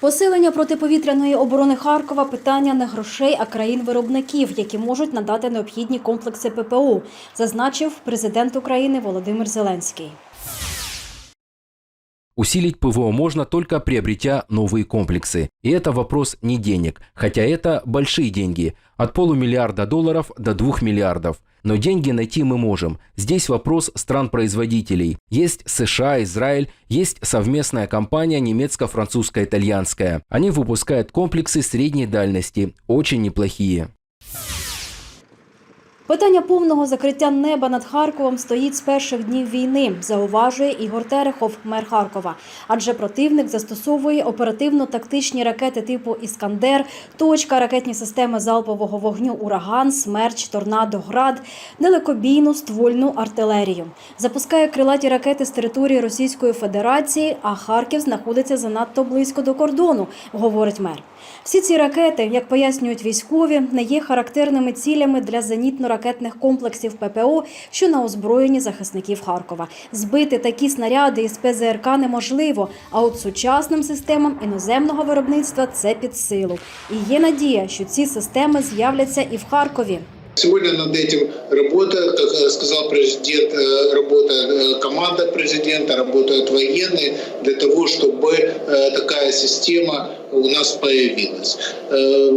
Посилення протиповітряної оборони Харкова питання не грошей, а країн-виробників, які можуть надати необхідні комплекси ППО, зазначив президент України Володимир Зеленський. Усилить ПВО можно только приобретя новые комплексы. И это вопрос не денег, хотя это большие деньги. От полумиллиарда долларов до двух миллиардов. Но деньги найти мы можем. Здесь вопрос стран-производителей. Есть США, Израиль, есть совместная компания немецко-французско-итальянская. Они выпускают комплексы средней дальности, очень неплохие. Питання повного закриття неба над Харковом стоїть з перших днів війни, зауважує Ігор Терехов, мер Харкова. Адже противник застосовує оперативно-тактичні ракети типу Іскандер, точка, ракетні системи залпового вогню Ураган, Смерч, Торнадо, Град, далекобійну ствольну артилерію. Запускає крилаті ракети з території Російської Федерації, а Харків знаходиться занадто близько до кордону, говорить мер. Всі ці ракети, як пояснюють військові, не є характерними цілями для зенітно-ракетних комплексів ППО, що на озброєнні захисників Харкова. Збити такі снаряди із ПЗРК неможливо, а от сучасним системам іноземного виробництва це під силу. І є надія, що ці системи з'являться і в Харкові. Сегодня над этим работает, как э, сказал президент, э, работает э, команда президента, работают военные для того, чтобы э, такая система у нас появилась. Э,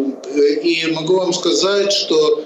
И могу вам сказать, что, м,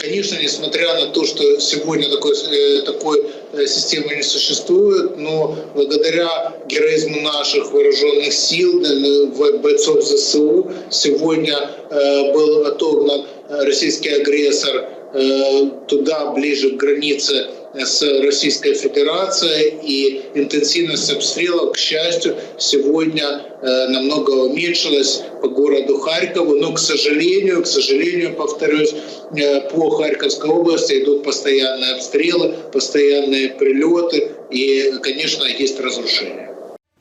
конечно, несмотря на то, что сегодня такой, э, такой э, системы не существует, но благодаря героизму наших вооруженных сил, э, бойцов ЗСУ, сегодня э, был отогнан э, российский агрессор э, туда, ближе к границе с Российской Федерацией, и интенсивность обстрелов, к счастью, сегодня э, намного уменьшилась по городу Харькову, но, к сожалению, к сожалению, повторюсь, э, по Харьковской области идут постоянные обстрелы, постоянные прилеты, и, конечно, есть разрушения.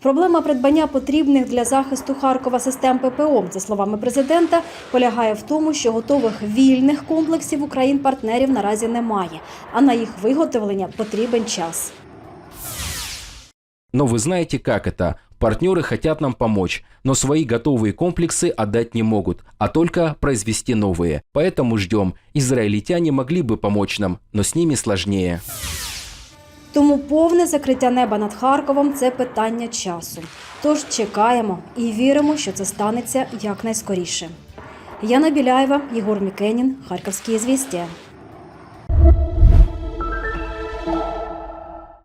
Проблема придбання потрібних для захисту Харкова систем ППО, за словами президента, полягає в тому, що готових вільних комплексів у країн-партнерів наразі немає, а на їх виготовлення потрібен час. Но вы знаете, как это. Партнеры хотят нам помочь, но свои готовые комплексы отдать не могут, а только произвести новые. Поэтому ждем. Израильтяне могли бы помочь нам, но с ними сложнее. Тому повне закриття неба над Харковом це питання часу. Тож чекаємо і віримо, що це станеться якнайскоріше. Яна Біляєва, Єгор Мікенін, Харківські звістя.